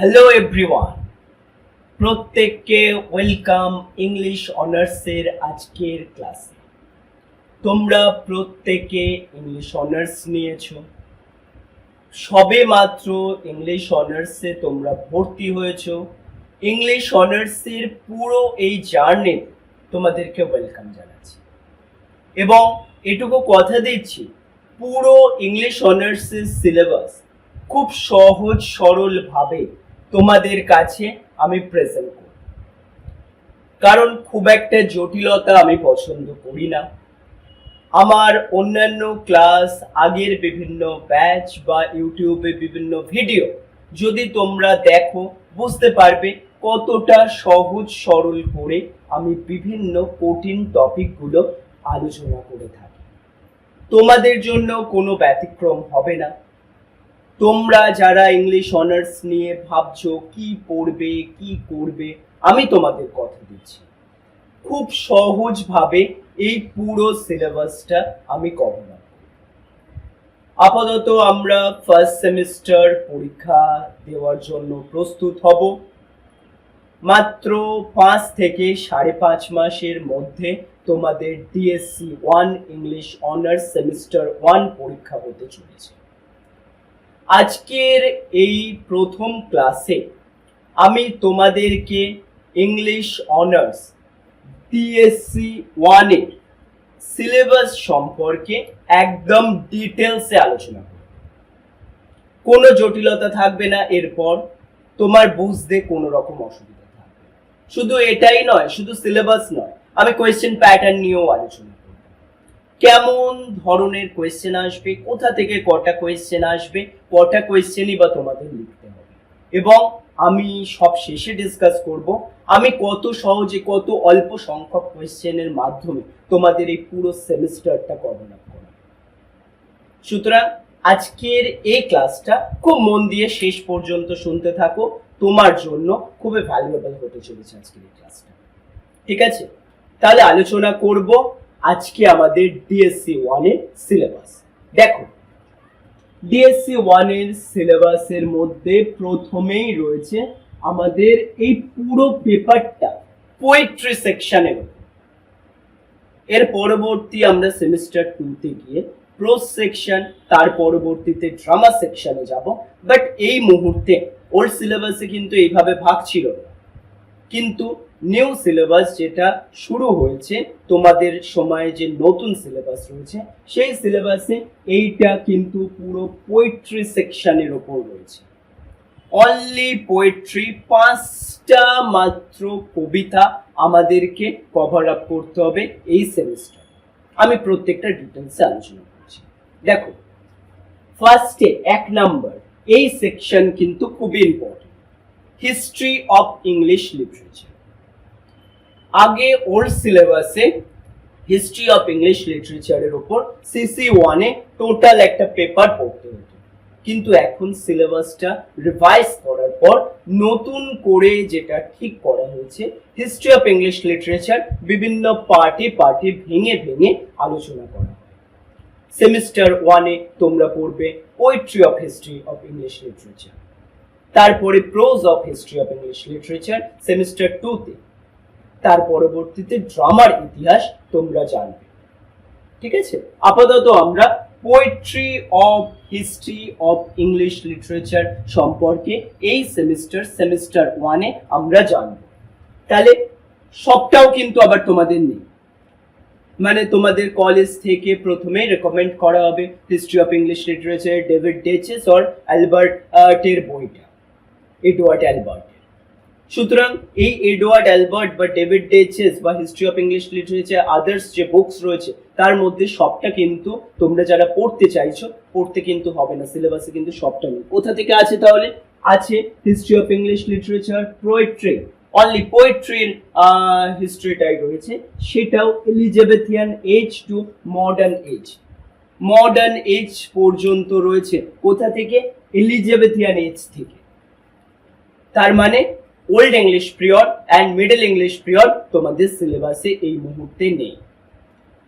Hello everyone প্রত্যেককে welcome English অনার্সের আজকের ক্লাসে তোমরা প্রত্যেকে ইংলিশ অনার্স নিয়েছো। সবে মাত্র ইংলিশ অনার্সে তোমরা ভর্তি হয়েছো। ইংলিশ অনার্সের পুরো এই জার্নি তোমাদেরকে ওয়েলকাম জানাচ্ছি। এবং এটুকু কথা দিচ্ছি, পুরো ইংলিশ অনার্সের সিলেবাস খুব সহজ সরলভাবে তোমাদের কাছে আমি প্রেজেন্ট করি কারণ খুব একটা জটিলতা আমি পছন্দ করি না। আমার অন্যান্য ক্লাস আগের বিভিন্ন ব্যাচ বা ইউটিউবে বিভিন্ন ভিডিও যদি তোমরা দেখো, বুঝতে পারবে কতটা সহজ সরল করে আমি বিভিন্ন কঠিন টপিকগুলো আলোচনা করে থাকি। তোমাদের জন্য কোনো ব্যতিক্রম হবে না। তোমরা যারা ইংলিশ অনার্স নিয়ে ভাবছ কি পড়বে, কি করবে, আমি তোমাদের কথা দিচ্ছি। খুব সহজভাবে এই পুরো সিলেবাসটা আমি কভার আপ আপাতত আমরা ফার্স্ট সেমিস্টার পরীক্ষা দেওয়ার জন্য প্রস্তুত হব। মাত্র পাঁচ থেকে সাড়ে পাঁচ মাসের মধ্যে তোমাদের DSC one English honours semester one পরীক্ষা হতে চলেছে। আজকের এই প্রথম ক্লাসে আমি তোমাদেরকে ইংলিশ অনার্স ডিএসসি ওয়ানের সিলেবাস সম্পর্কে একদম ডিটেলসে আলোচনা করব। কোনো জটিলতা থাকবে না, এরপর তোমার বুঝতে কোনো রকম অসুবিধা থাকবে শুধু এটাই নয়, শুধু সিলেবাস নয়, আমি কোয়েশ্চেন প্যাটার্ন নিয়েও আলোচনা কেমন ধরনের কোয়েশ্চেন আসবে, কোথা থেকে কটা কোয়েশ্চেন আসবে, কটা কোয়েশ্চেনই বা তোমাদের লিখতে হবে। এবং আমি সব শেষে ডিসকাস করব, আমি কত সহজে, কত অল্প সংখ্যক কোয়েশ্চেনের মাধ্যমে তোমাদের এই পুরো সেমিস্টারটা কভার আপ করা সুতরাং আজকের এই ক্লাসটা খুব মন দিয়ে শেষ পর্যন্ত শুনতে থাকো, তোমার জন্য খুবই ভ্যালুয়েবল হতে চলেছে আজকের এই ক্লাসটা ঠিক আছে? তাহলে আলোচনা করব আজকে আমাদের ডিএসসি ওয়ানের সিলেবাস দেখো ডিএসসি ওয়ানের সিলেবাসের মধ্যে প্রথমেই রয়েছে আমাদের এই পুরো পেপারটা পোয়েট্রি সেকশনের এর পরবর্তী আমরা সেমিস্টার টুতে গিয়ে প্রোজ সেকশন তার পরবর্তীতে ড্রামা সেকশনে যাব। বাট এই মুহূর্তে ওল্ড সিলেবাসে কিন্তু এইভাবে ভাগ ছিল কিন্তু নিউ সিলেবাস যেটা শুরু হয়েছে, তোমাদের সময়ে যে নতুন সিলেবাস রয়েছে, সেই সিলেবাসে এইটা কিন্তু পুরো পোয়েট্রি সেকশনের ওপর রয়েছে। অনলি পোয়েট্রি পাঁচটা মাত্র কবিতা আমাদেরকে কভার আপ করতে হবে এই সেমিস্টার আমি প্রত্যেকটা ডিটেলসে আলোচনা করছি। দেখো ফার্স্টে এক নাম্বার এই সেকশন কিন্তু খুবই important history of English literature আগে ওল্ড সিলেবাসে হিস্ট্রি অফ ইংলিশ লিটারেচারের ওপর সিসি ওয়ানে টোটাল একটা পেপার পড়তে হতো। কিন্তু এখন সিলেবাসটা রিভাইজ করার পর নতুন করে যেটা ঠিক করা হয়েছে হিস্ট্রি অফ ইংলিশ লিটারেচার বিভিন্ন পার্টি পার্টি ভেঙে ভেঙে আলোচনা করা। সেমিস্টার ওয়ানে তোমরা পড়বে poetry of history of English literature তারপরে prose of history of English literature semester টুতে তার পরবর্তীতে ড্রামার ইতিহাস তোমরা জানবে। ঠিক আছে? আপাতত আমরা poetry of history of English literature সম্পর্কে এই সেমিস্টার সেমিস্টার ওয়ানে আমরা জানব। তাহলে সবটাও কিন্তু আবার তোমাদের নেই। মানে তোমাদের কলেজ থেকে প্রথমেই রেকমেন্ড করা হবে history of English literature David Daiches or Albert টের বইটা এডওয়ার্ড অ্যালবার্ট সুতরাং এই এডওয়ার্ড অ্যালবার্ট বা ডেভিড ডেচেস বা history of English literature, others যে বুকস রয়েছে, তার মধ্যে সবটা কিন্তু তোমরা যারা পড়তে চাইছো, পড়তে কিন্তু হবে না, সিলেবাসে কিন্তু সবটা নেই। কোথা থেকে আছে তাহলে? আছে history of English literature, poetry only পোয়েট্রির হিস্ট্রিটাই রয়েছে। সেটাও Elizabethan age to modern age modern age পর্যন্ত রয়েছে। কোথা থেকে? এলিজাবেথিয়ান এজ থেকে। তার মানে old English period and middle English period তোমাদের সিলেবাসে এই মুহূর্তে নেই।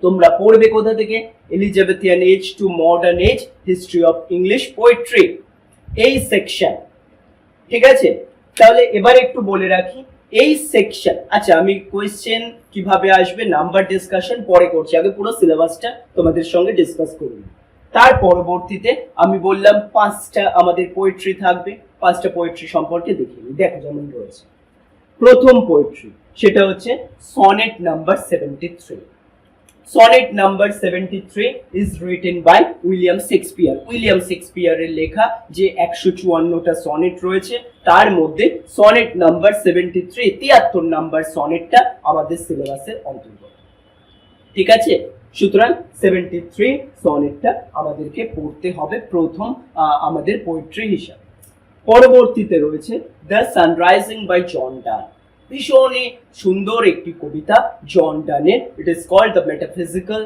তোমরা পড়বে কোথা থেকে? Elizabethan age to modern age history of English poetry এই সেকশন ঠিক আছে? তাহলে এবার একটু বলে রাখি, এই সেকশন আচ্ছা আমি কোয়েশ্চেন কীভাবে আসবে? নাম্বার ডিসকাশন পরে করছি। আগে পুরো সিলেবাসটা তোমাদের সঙ্গে ডিসকাস করব। তার পরবর্তীতে আমি বললাম পাঁচটা আমাদের পোয়েট্রি থাকবে, পাঁচটা পোয়েট্রি সম্পর্কে দেখিয়ে নিই দেখো যেমন রয়েছে। প্রথম পোয়েট্রি সেটা হচ্ছে sonnet number seventy three sonnet number seventy three is written by William Shakespeare William শেক্সপিয়ারের লেখা যে একশো চুয়ান্নটা সনেট রয়েছে, তার মধ্যে সনেট নাম্বার সেভেন্টি থ্রি তিয়াত্তর নাম্বার সনেটটা আমাদের সিলেবাসের অন্তর্গত। ঠিক আছে? সুতরাং সেভেন্টি থ্রি সনেটটা আমাদেরকে পড়তে হবে প্রথম আমাদের পোয়েট্রি হিসাবে। পরবর্তীতে রয়েছে the sunrising by John Donne ভীষণই সুন্দর একটি কবিতা John ডানের it is called the metaphysical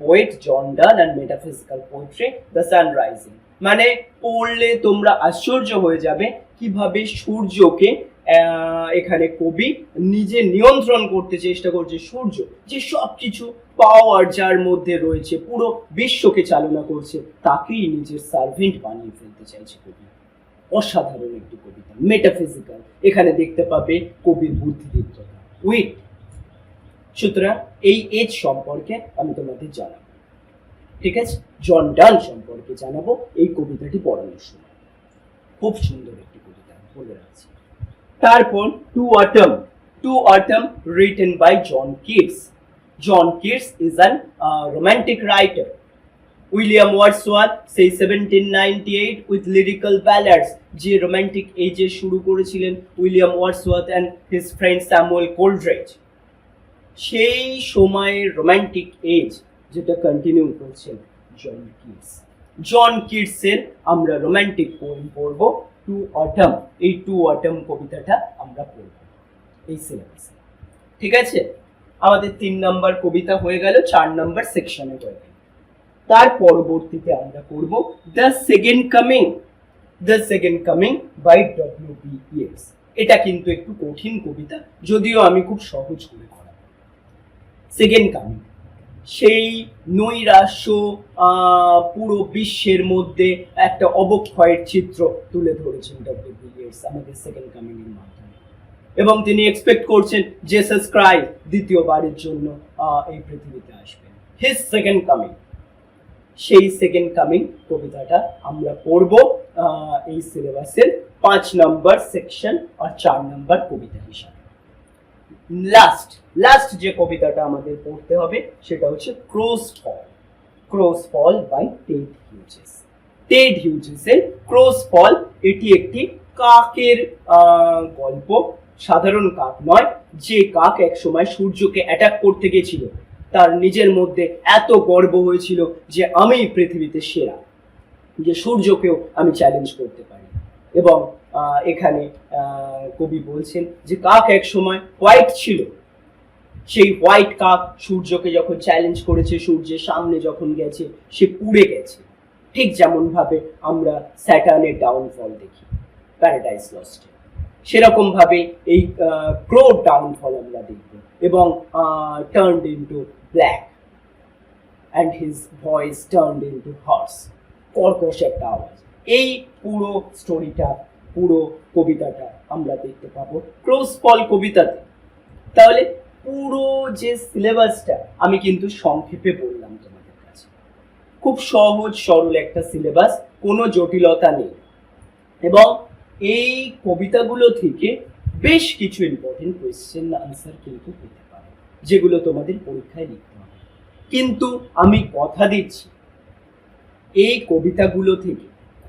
poet John Donne and metaphysical poetry the sun rising মানে পড়লে তোমরা আশ্চর্য হয়ে যাবে কীভাবে সূর্যকে এখানে কবি নিজে নিয়ন্ত্রণ করতে চেষ্টা করছে সূর্য, যে সব কিছু পাওয়ার যার মধ্যে রয়েছে, পুরো বিশ্বকে চালনা করছে, তাকেই নিজের সার্ভেন্ট বানিয়ে ফেলতে চাইছে কবি। অসাধারণ একটি কবিতা মেটাফিজিক্যাল এখানে দেখতে পাবে কবির বুদ্ধিদীপ্ততা। উইট সুতরাং এই এজ সম্পর্কে আমি তোমাদের জানাব। ঠিক আছে? জন ডান সম্পর্কে জানাব এই কবিতাটি পড়ানোর সময়। খুব সুন্দর একটি কবিতা বলে রাখছি। তারপর to autumn to autumn written by John Keats John Keats is an romantic writer William Wordsworth সেই seventeen ninety eight with lyrical ballads যে রোমান্টিক এজে শুরু করেছিলেন William Wordsworth and his friend Samuel Coleridge সেই সময়ের রোমান্টিক এজ যেটা continue করছেন জন Keats John কিডসের আমরা রোমান্টিক পোয়েম পড়ব। টু অটম এই টু অটম কবিতাটা আমরা পড়ব, এই সিলেবাসে ঠিক আছে? আমাদের তিন নম্বর কবিতা হয়ে গেল, চার নম্বর সেকশনে হয়ে গেল। তার পরবর্তীতে আমরা করব the second coming the second coming by W B Yeats এটা কিন্তু একটু কঠিন কবিতা, যদিও আমি খুব সহজ করে করা সেকেন্ড কামিং সেই নৈরাশ্য পুরো বিশ্বের মধ্যে একটা অবক্ষয়ের চিত্র তুলে ধরেছেন ডব্লিউ বি ইয়েটস আমাদের সেকেন্ড কামিং এর মাধ্যমে। এবং তিনি এক্সপেক্ট করছেন জেসাস ক্রাই দ্বিতীয়বারের জন্য এই পৃথিবীতে আসবেন। হিজ সেকেন্ড কামিং সেই সেকেন্ড কামিং কবিতাটা আমরা পড়ব এই সিলেবাসের পাঁচ নম্বর সেকশন আর চার নম্বর কবিতা হিসাবে। লাস্ট লাস্ট যে কবিতাটা আমাদের পড়তে হবে, সেটা হচ্ছে crow's fall crow's fall by Ted Hughes Ted হিউজেসের crow's fall এটি একটি কাকের গল্প। সাধারণ কাক নয়, যে কাক এক সময় সূর্যকে অ্যাটাক করতে গেছিল। তার নিজের মধ্যে এত গর্ব হয়েছিল যে আমি পৃথিবীতে সেরা, যে সূর্যকেও আমি চ্যালেঞ্জ করতে পারি। এবং এখানে কবি বলছেন যে কাক এক সময় হোয়াইট ছিল। সেই হোয়াইট কাক সূর্যকে যখন চ্যালেঞ্জ করেছে, সূর্যের সামনে যখন গেছে, সে পুড়ে গেছে। ঠিক যেমন ভাবে আমরা স্যাটার্নের ডাউনফল দেখি প্যারাডাইস লস্টে সেরকম ভাবে এই ক্রো ডাউনফল আমরা দেখব এবং turned into black and his voice turned into hoarse কর্কশ একটা আওয়াজ। এই পুরো স্টোরিটা পুরো কবিতাটা আমরা দেখতে পাবো। ক্রোস পল কবিতাতে। তাহলে পুরো যে সিলেবাসটা আমি কিন্তু সংক্ষেপে বললাম তোমাদের কাছে। খুব সহজ, সরল একটা সিলেবাস, কোনো জটিলতা নেই। এবং এই কবিতাগুলো থেকে বেশ কিছু ইম্পর্টেন্ট কোয়েশ্চেন আনসার কিন্তু পেতে পারো, যেগুলো তোমাদের পরীক্ষায় লিখতে হবে। কিন্তু আমি কথা দিচ্ছি, এই কবিতাগুলো থেকে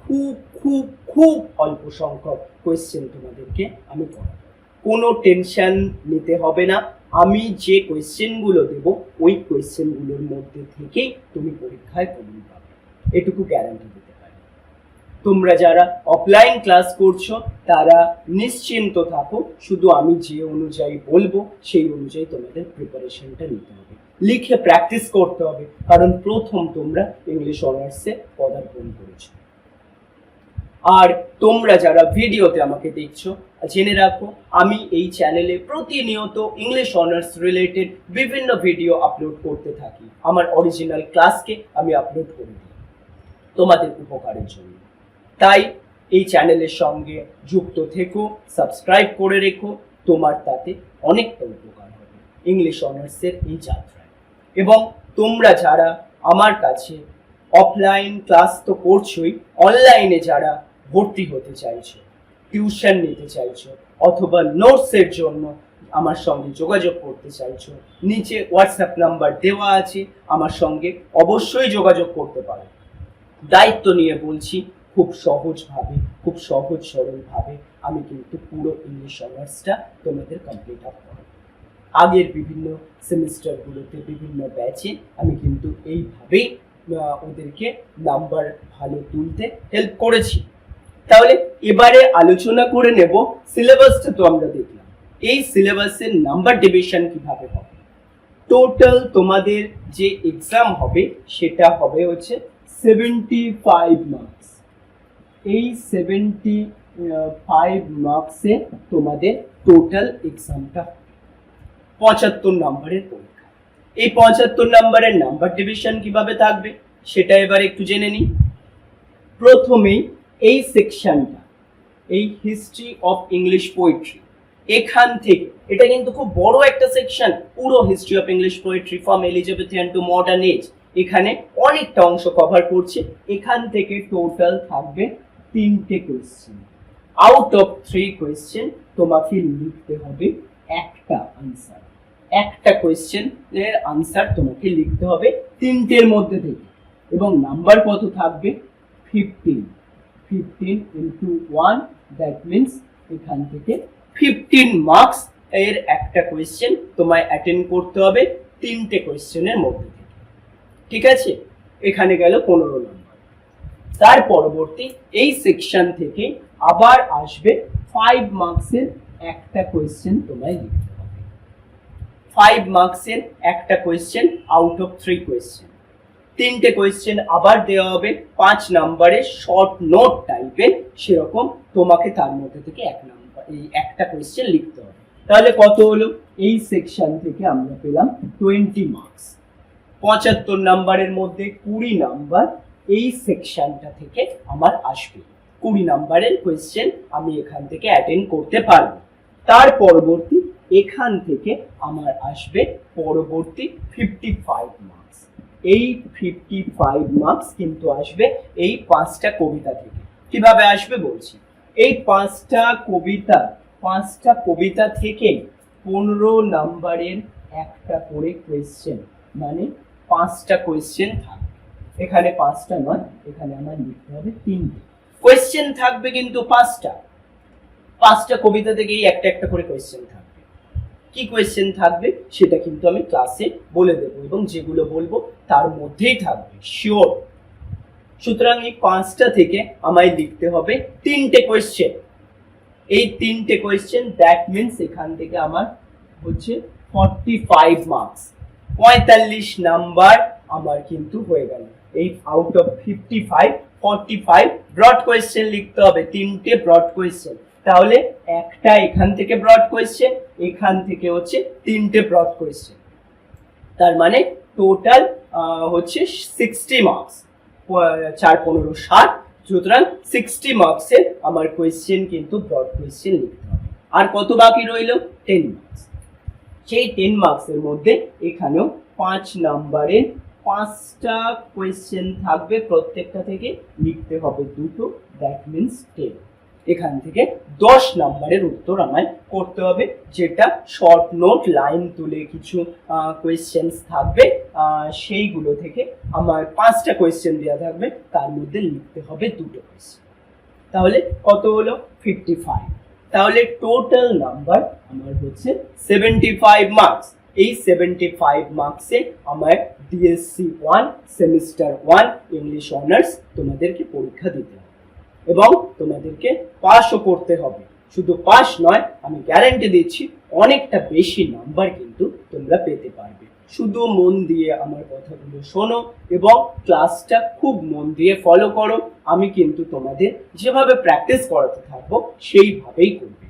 খুব খুব খুব অল্প সংখ্যক কোয়েশ্চেন তোমাদেরকে আমি করাবো কোনো টেনশন নিতে হবে না। আমি যে কোয়েশ্চেনগুলো দেব, ওই কোয়েশ্চেনগুলোর মধ্যে থেকেই তুমি পরীক্ষায় কমন পাবে। এটুকু গ্যারান্টি দিতে পারি। তোমরা যারা অফলাইন ক্লাস করছ, তারা নিশ্চিন্ত থাকো, শুধু আমি যে অনুযায়ী বলব, সেই অনুযায়ী তোমাদের প্রিপারেশনটা নিতে হবে। লিখে প্র্যাকটিস করতে হবে, কারণ প্রথম তোমরা ইংলিশ অনার্সে পদার্পণ করেছ। আর তোমরা যারা ভিডিওতে আমাকে দেখছ, জেনে রাখো, আমি এই চ্যানেলে প্রতিনিয়ত ইংলিশ অনার্স রিলেটেড বিভিন্ন ভিডিও আপলোড করতে থাকি। আমার অরিজিনাল ক্লাসকে আমি আপলোড করে দিই, তোমাদের উপকারের জন্য। তাই এই চ্যানেলের সঙ্গে যুক্ত থেকো সাবস্ক্রাইব করে রেখো, তোমার তাতে অনেকটা উপকার হবে ইংলিশ অনার্সের এই যাত্রায়। এবং তোমরা যারা আমার কাছে অফলাইন ক্লাস তো করছোই অনলাইনে যারা ভর্তি হতে চাইছো টিউশন নিতে চাইছো, অথবা নোটসের জন্য আমার সঙ্গে যোগাযোগ করতে চাইছো, নিচে হোয়াটসঅ্যাপ নাম্বার দেওয়া আছে, আমার সঙ্গে অবশ্যই যোগাযোগ করতে পারো। দায়িত্ব নিয়ে বলছি, খুব সহজভাবে, খুব সহজ সরলভাবে আমি কিন্তু পুরো ইংলিশ অনার্সটা তোমাদের কমপ্লিট আপ করব। আগের বিভিন্ন সেমিস্টারগুলোতে বিভিন্ন ব্যাচে আমি কিন্তু এইভাবেই ওদেরকে নাম্বার ভালো তুলতে হেল্প করেছি। তাহলে এবারে আলোচনা করে নেব সিলেবাসটা তো আমরা দেখলাম। এই সিলেবাসের নাম্বার ডিভিশন কীভাবে হবে? টোটাল তোমাদের যে এক্সাম হবে, সেটা হবে হচ্ছে সেভেন্টি ফাইভ মার্কস এই সেভেন্টি ফাইভ মার্কসে তোমাদের টোটাল এক্সামটা পঁচাত্তর নম্বরের পরীক্ষা। এই পঁচাত্তর নম্বরের নাম্বার ডিভিশন কীভাবে থাকবে, সেটা এবার একটু জেনে নিই। প্রথমেই এই সেকশনটা এই হিস্ট্রি অফ ইংলিশ পোয়েট্রি এখান থেকে, এটা কিন্তু খুব বড় একটা সেকশন পুরো history of English poetry from Elizabethan to modern age এখানে অনেকটা অংশ কভার করছে, এখান থেকে টোটাল থাকবে তিনটে question out of three question তোমাকে লিখতে হবে একটা আনসার একটা কোয়েশ্চেন এর আনসার তোমাকে লিখতে হবে তিনটের মধ্যে থেকে, এবং নাম্বার কত থাকবে? Fifteen fifteen into one that means এখান থেকে ফিফটিন মার্কস এর একটা কোয়েশ্চেন তোমায় অ্যাটেন্ড করতে হবে তিনটে কোয়েশ্চেনের মধ্যে থেকে। ঠিক আছে? এখানে গেল পনেরো নম্বর তার পরবর্তী এই সেকশন থেকে আবার আসবে ফাইভ মার্কসের একটা কোয়েশ্চেন তোমায় লিখতে হবে। ফাইভ মার্কসের একটা question out of three question তিনটে কোয়েশ্চেন আবার দেওয়া হবে, পাঁচ নাম্বারের শর্ট নোট টাইপের সেরকম তোমাকে তার মধ্যে থেকে এক নাম্বার এই একটা কোয়েশ্চেন লিখতে হবে। তাহলে কত হলো? এই সেকশন থেকে আমরা পেলাম টোয়েন্টি মার্কস পঁচাত্তর নাম্বারের মধ্যে কুড়ি নাম্বার এই সেকশনটা থেকে আমার আসবে। কুড়ি নাম্বারের কোয়েশ্চেন আমি এখান থেকে অ্যাটেন্ড করতে পারব। তার পরবর্তী এখান থেকে আমার আসবে পরবর্তী ফিফটি ফাইভ মার্কস এই ফিফটি ফাইভ মার্কস কিন্তু আসবে এই পাঁচটা কবিতা থেকে। কীভাবে আসবে বলছি? এই পাঁচটা কবিতা পাঁচটা কবিতা থেকে পনেরো নাম্বারের একটা করে কোয়েশ্চেন মানে পাঁচটা কোয়েশ্চেন থাকবে এখানে পাঁচটা নয়, এখানে আমার লিখতে হবে তিনটে। কোয়েশ্চেন থাকবে কিন্তু পাঁচটা। পাঁচটা কবিতা থেকেই একটা একটা করে কোয়েশ্চেন থাকবে কি কোয়েশ্চেন থাকবে সেটা কিন্তু আমি ক্লাসে বলে দেবো এবং যেগুলো বলব তার মধ্যেই থাকবে। শিওর সুতরাং এই পাঁচটা থেকে আমায় লিখতে হবে তিনটে কোয়েশ্চেন এই তিনটে কোয়েশ্চেন দ্যাট মিনস এখান থেকে আমার হচ্ছে ফর্টি ফাইভ মার্কস পঁয়তাল্লিশ নাম্বার আমার কিন্তু হয়ে গেল। এই out of fifty five forty five broad question লিখতে হবে, তিনটে ব্রড কোয়েশ্চেন তাহলে একটা এখান থেকে ব্রড কোয়েশ্চেন এখান থেকে হচ্ছে তিনটে ব্রড কোয়েশ্চেন তার মানে টোটাল হচ্ছে সিক্সটি মার্কস চার, পনেরো, ষাট। সুতরাং সিক্সটি মার্কসের আমার কোয়েশ্চেন কিন্তু ব্রড কোয়েশ্চেন লিখতে হবে। আর কত বাকি রইল? টেন মার্কস সেই টেন মার্কসের মধ্যে এখানেও পাঁচ নাম্বারের পাঁচটা কোয়েশ্চেন থাকবে প্রত্যেকটা থেকে। লিখতে হবে দুটো দ্যাট মিনস টেন এখান থেকে দশ নাম্বারের উত্তর আমায় করতে হবে, যেটা শর্ট নোট লাইন তুলে কিছু কোয়েশ্চেন্স থাকবে। সেইগুলো থেকে আমার পাঁচটা কোয়েশ্চেন দেওয়া থাকবে, তার মধ্যে লিখতে হবে দুটো কোয়েশ্চেন তাহলে কত হলো? ফিফটি ফাইভ তাহলে টোটাল নাম্বার আমার হচ্ছে সেভেন্টি ফাইভ মার্কস এই সেভেন্টি ফাইভ মার্কসে আমার DSC one semester one English honours তোমাদেরকে পরীক্ষা দিতে হবে। এবং তোমাদেরকে পাসও করতে হবে। শুধু পাস নয়, আমি গ্যারান্টি দিচ্ছি, অনেকটা বেশি নাম্বার কিন্তু তোমরা পেতে পারবে। শুধু মন দিয়ে আমার কথাগুলো শোনো এবং ক্লাসটা খুব মন দিয়ে ফলো করো। আমি কিন্তু তোমাদের যেভাবে প্র্যাকটিস করাতে থাকব, সেইভাবেই করবে।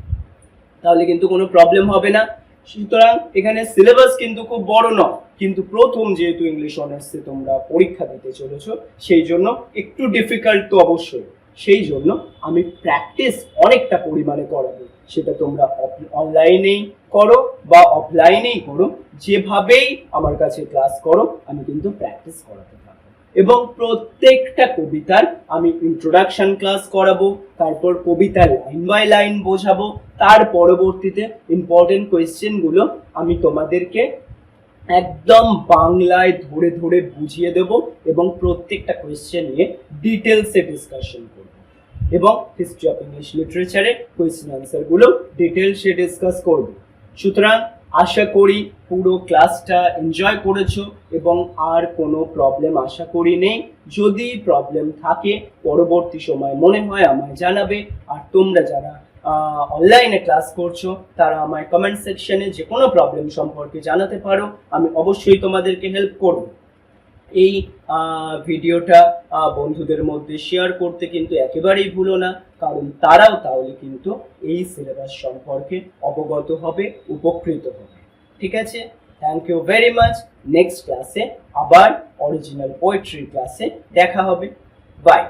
তাহলে কিন্তু কোনো প্রবলেম হবে না। সুতরাং এখানে সিলেবাস কিন্তু খুব বড় নয়, কিন্তু প্রথম যেহেতু ইংলিশ অনার্সে তোমরা পরীক্ষা দিতে চলেছো, সেই জন্য একটু ডিফিকাল্ট তো অবশ্যই। সেই জন্য আমি প্র্যাকটিস অনেকটা পরিমাণে করাবো। সেটা তোমরা অনলাইনেই করো বা অফলাইনেই করো। যেভাবেই আমার কাছে ক্লাস করো, আমি কিন্তু প্র্যাকটিস করাতে থাকব। এবং প্রত্যেকটা কবিতার আমি ইন্ট্রোডাকশন ক্লাস করাবো, তারপর কবিতা লাইন বাই লাইন বোঝাবো, তার পরবর্তীতে ইম্পর্টেন্ট কোয়েশ্চেনগুলো আমি তোমাদেরকে একদম বাংলায় ধরে ধরে বুঝিয়ে দেব এবং প্রত্যেকটা কোয়েশ্চেন নিয়ে ডিটেলসে ডিসকাশন করব। এবং হিস্ট্রি অফ ইংলিশ লিটারেচারে কোয়েশ্চেন আনসারগুলো ডিটেলসে ডিসকাস করব। সুতরাং আশা করি পুরো ক্লাসটা এনজয় করেছ এবং আর কোনো প্রবলেম আশা করি নেই। যদি প্রবলেম থাকে, পরবর্তী সময় মনে হয় আমায় জানাবে। আর তোমরা যারা অনলাইনে ক্লাস করছ, তারা আমায় কমেন্ট সেকশনে যে কোনো প্রবলেম সম্পর্কে জানাতে পারো, আমি অবশ্যই তোমাদেরকে হেল্প করব। এই ভিডিওটা বন্ধুদের মধ্যে শেয়ার করতে কিন্তু একেবারেই ভুলো না, কারণ তারাও তাহলে কিন্তু এই সিলেবাস সম্পর্কে অবগত হবে, উপকৃত হবে। ঠিক আছে? Thank you very much next ক্লাসে আবার অরিজিনাল পোয়েট্রি ক্লাসে দেখা হবে। বাই